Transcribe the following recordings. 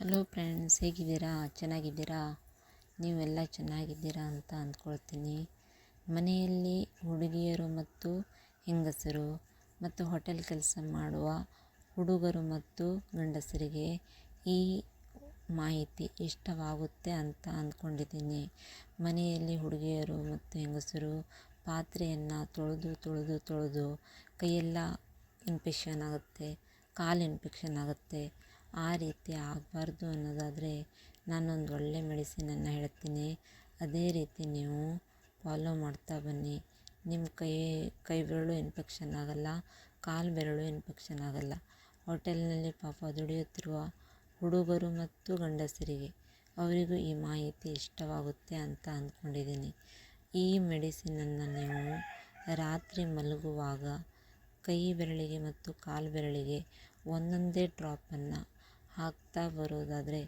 Hello friends, ಹೇಗಿದ್ದೀರಾ? ಚೆನ್ನಾಗಿದ್ದೀರಾ? ನೀವೆಲ್ಲ ಚೆನ್ನಾಗಿದ್ದೀರಾ ಅಂತ ಅಂದ್ಕೊಳ್ತೀನಿ. ಮನೆಯಲ್ಲಿ ಹುಡುಗಿಯರು ಮತ್ತು ಹೆಂಗಸರು ಮತ್ತು ಹೋಟೆಲ್ ಕೆಲಸ ಮಾಡುವ ಹುಡುಗರು ಮತ್ತು ಗಂಡಸರಿಗೆ ಈ ಮಾಹಿತಿ ಇಷ್ಟವಾಗುತ್ತೆ ಅಂತ ಅಂದ್ಕೊಂಡಿದ್ದೀನಿ. ಮನೆಯಲ್ಲಿ ಹುಡುಗಿಯರು ಮತ್ತು ಹೆಂಗಸರು ಪಾತ್ರೆಯನ್ನು ತೊಳೆದು ತೊಳೆದು ತೊಳೆದು ಕೈಯೆಲ್ಲ ಇನ್ಫೆಕ್ಷನ್ ಆಗುತ್ತೆ, ಕಾಲು ಇನ್ಫೆಕ್ಷನ್ ಆಗುತ್ತೆ. ಆ ರೀತಿ ಆಗಬಾರ್ದು ಅನ್ನೋದಾದರೆ ನಾನೊಂದು ಒಳ್ಳೆಯ ಮೆಡಿಸಿನನ್ನು ಹೇಳ್ತೀನಿ. ಅದೇ ರೀತಿ ನೀವು ಫಾಲೋ ಮಾಡ್ತಾ ಬನ್ನಿ. ನಿಮ್ಮ ಕೈ ಕೈ ಬೆರಳು ಇನ್ಫೆಕ್ಷನ್ ಆಗೋಲ್ಲ, ಕಾಲು ಬೆರಳು ಇನ್ಫೆಕ್ಷನ್ ಆಗೋಲ್ಲ. ಹೋಟೆಲ್ನಲ್ಲಿ ಪಾಪ ದುಡಿಯುತ್ತಿರುವ ಹುಡುಗರು ಮತ್ತು ಗಂಡಸರಿಗೆ ಅವರಿಗೂ ಈ ಮಾಹಿತಿ ಇಷ್ಟವಾಗುತ್ತೆ ಅಂತ ಅಂದ್ಕೊಂಡಿದ್ದೀನಿ. ಈ ಮೆಡಿಸಿನನ್ನು ನೀವು ರಾತ್ರಿ ಮಲಗುವಾಗ ಕೈ ಬೆರಳಿಗೆ ಮತ್ತು ಕಾಲು ಬೆರಳಿಗೆ ಒಂದೊಂದೇ ಡ್ರಾಪನ್ನು ಹಾಕ್ತಾ ಬರೋದಾದರೆ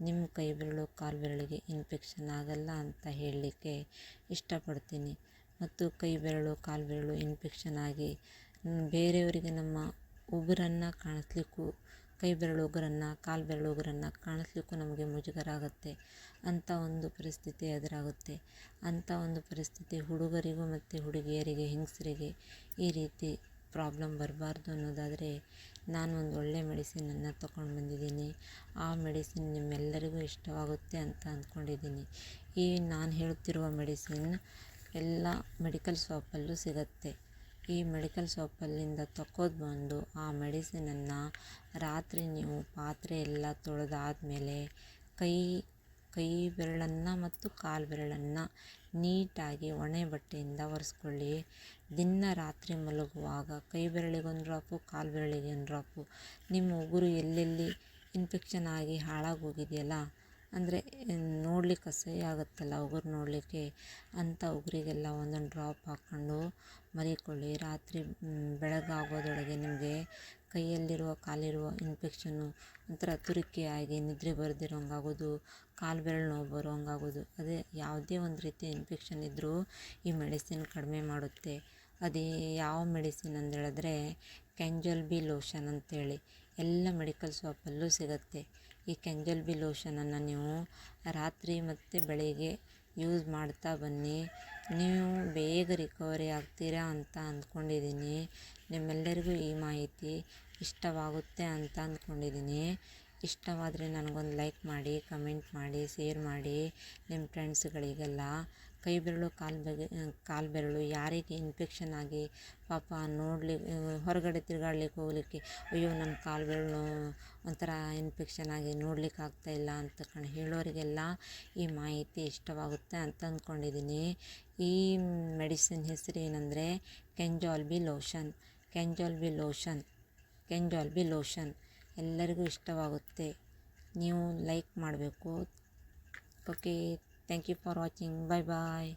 ನಿಮ್ಮ ಕೈ ಬೆರಳು ಕಾಲು ಬೆರಳಿಗೆ ಇನ್ಫೆಕ್ಷನ್ ಆಗೋಲ್ಲ ಅಂತ ಹೇಳಲಿಕ್ಕೆ ಇಷ್ಟಪಡ್ತೀನಿ. ಮತ್ತು ಕೈ ಬೆರಳು ಕಾಲು ಬೆರಳು ಇನ್ಫೆಕ್ಷನ್ ಆಗಿ ಬೇರೆಯವರಿಗೆ ನಮ್ಮ ಉಗುರನ್ನು ಕಾಣಿಸ್ಲಿಕ್ಕೂ ಕೈ ಬೆರಳು ಉಗುರನ್ನು ಕಾಲು ಬೆರಳು ಉಗುರನ್ನು ಕಾಣಿಸ್ಲಿಕ್ಕೂ ನಮಗೆ ಮುಜುಗರ ಆಗುತ್ತೆ ಅಂಥ ಒಂದು ಪರಿಸ್ಥಿತಿ ಎದುರಾಗುತ್ತೆ. ಅಂಥ ಒಂದು ಪರಿಸ್ಥಿತಿ ಹುಡುಗರಿಗೂ ಮತ್ತು ಹುಡುಗಿಯರಿಗೆ, ಹೆಂಗಸರಿಗೆ ಈ ರೀತಿ ಪ್ರಾಬ್ಲಮ್ ಬರಬಾರ್ದು ಅನ್ನೋದಾದರೆ ನಾನು ಒಂದು ಒಳ್ಳೆಯ ಮೆಡಿಸಿನನ್ನು ತೊಗೊಂಡು ಬಂದಿದ್ದೀನಿ. ಆ ಮೆಡಿಸಿನ್ ನಿಮ್ಮೆಲ್ಲರಿಗೂ ಇಷ್ಟವಾಗುತ್ತೆ ಅಂತ ಅಂದ್ಕೊಂಡಿದ್ದೀನಿ ಈ ನಾನು ಹೇಳುತ್ತಿರುವ ಮೆಡಿಸಿನ್ ಎಲ್ಲ ಮೆಡಿಕಲ್ ಶಾಪಲ್ಲೂ ಸಿಗುತ್ತೆ. ಈ ಮೆಡಿಕಲ್ ಶಾಪಲ್ಲಿಂದ ತಕ್ಕೋದು ಬಂದು ಆ ಮೆಡಿಸಿನನ್ನು ರಾತ್ರಿ ನೀವು ಪಾತ್ರೆ ಎಲ್ಲ ತೊಳೆದಾದ್ಮೇಲೆ ಕೈ ಕೈ ಬೆರಳನ್ನು ಮತ್ತು ಕಾಲು ಬೆರಳನ್ನು ನೀಟಾಗಿ ಒಣ ಬಟ್ಟೆಯಿಂದ ಒರೆಸ್ಕೊಳ್ಳಿ. ದಿನ ರಾತ್ರಿ ಮಲಗುವಾಗ ಕೈ ಬೆರಳಿಗೆ ಒಂದು ಡ್ರಾಪು ಕಾಲು ಬೆರಳಿಗೆ ಒಂದು ಡ್ರಾಪು. ನಿಮ್ಮ ಉಗುರು ಎಲ್ಲೆಲ್ಲಿ ಇನ್ಫೆಕ್ಷನ್ ಆಗಿ ಹಾಳಾಗೋಗಿದೆಯಲ್ಲ, ಅಂದರೆ ನೋಡ್ಲಿಕ್ಕೆ ಅಸಹ್ಯ ಆಗುತ್ತಲ್ಲ ಉಗುರು ನೋಡಲಿಕ್ಕೆ? ಅಂಥ ಉಗುರಿಗೆಲ್ಲ ಒಂದೊಂದು ಡ್ರಾಪ್ ಹಾಕ್ಕೊಂಡು ಮಲ್ಕೊಳ್ಳಿ ರಾತ್ರಿ ಬೆಳಗಾಗೋದ್ರೊಳಗೆ ನಿಮಗೆ ಕೈಯಲ್ಲಿರುವ, ಕಾಲಿರುವ ಇನ್ಫೆಕ್ಷನ್ನು ಒಂಥರ ಆಗಿ ನಿದ್ರೆ ಬರದಿರೋ ಆಗೋದು ಕಾಲು ಬೆರಳು ನೋವು ಬರೋ ಆಗೋದು ಅದೇ ಯಾವುದೇ ಒಂದು ರೀತಿಯ ಇನ್ಫೆಕ್ಷನ್ ಇದ್ದರೂ ಈ ಮೆಡಿಸಿನ್ ಕಡಿಮೆ ಮಾಡುತ್ತೆ. ಅದೇ ಯಾವ ಮೆಡಿಸಿನ್ ಅಂದೇಳಿದ್ರೆ ಕೆಂಜಲ್ ಬಿ ಲೋಷನ್ ಅಂತೇಳಿ. ಎಲ್ಲ ಮೆಡಿಕಲ್ ಶಾಪಲ್ಲೂ ಸಿಗುತ್ತೆ. ಈ ಕೆಂಜಲ್ ಬಿ ಲೋಷನನ್ನು ನೀವು ರಾತ್ರಿ ಮತ್ತು ಬೆಳಿಗ್ಗೆ ಯೂಸ್ ಮಾಡ್ತಾ ಬನ್ನಿ. ನೀವು ಬೇಗ ರಿಕವರಿ ಆಗ್ತೀರಾ ಅಂತ ಅಂದ್ಕೊಂಡಿದ್ದೀನಿ. ನಿಮ್ಮೆಲ್ಲರಿಗೂ ಈ ಮಾಹಿತಿ ಇಷ್ಟವಾಗುತ್ತೆ ಅಂತ ಅಂದ್ಕೊಂಡಿದ್ದೀನಿ. ಇಷ್ಟವಾದರೆ ನನಗೊಂದು ಲೈಕ್ ಮಾಡಿ, ಕಮೆಂಟ್ ಮಾಡಿ ಸೇರ್ ಮಾಡಿ. ನಿಮ್ಮ ಫ್ರೆಂಡ್ಸ್ಗಳಿಗೆಲ್ಲ ಕೈ ಬೆರಳು, ಕಾಲು ಬೆಗೆ, ಕಾಲು ಬೆರಳು ಯಾರಿಗೆ ಇನ್ಫೆಕ್ಷನ್ ಆಗಿ ಪಾಪ ನೋಡಲಿ, ಹೊರಗಡೆ ತಿರುಗಾಡ್ಲಿಕ್ಕೆ ಹೋಗ್ಲಿಕ್ಕೆ ಅಯ್ಯೋ ನನ್ನ ಕಾಲು ಬೆರಳು ಒಂಥರ ಇನ್ಫೆಕ್ಷನ್ ಆಗಿ ನೋಡ್ಲಿಕ್ಕೆ ಆಗ್ತಾಯಿಲ್ಲ ಅಂತ ಕಣ್ ಹೇಳೋರಿಗೆಲ್ಲ ಈ ಮಾಹಿತಿ ಇಷ್ಟವಾಗುತ್ತೆ ಅಂತ ಅಂದ್ಕೊಂಡಿದ್ದೀನಿ. ಈ ಮೆಡಿಸಿನ್ ಹೆಸರು ಏನಂದರೆ ಕೆಂಜಾಲ್ ಬಿ ಲೋಷನ್. ಕೆಂಜಾಲ್ ಬಿ ಲೋಷನ್ ಕೆಂಜಾಲ್ ಬಿ ಲೋಷನ್ ಎಲ್ಲರಿಗೂ ಇಷ್ಟವಾಗುತ್ತೆ. ನೀವು ಲೈಕ್ ಮಾಡಬೇಕು. Okay thank you for watching bye bye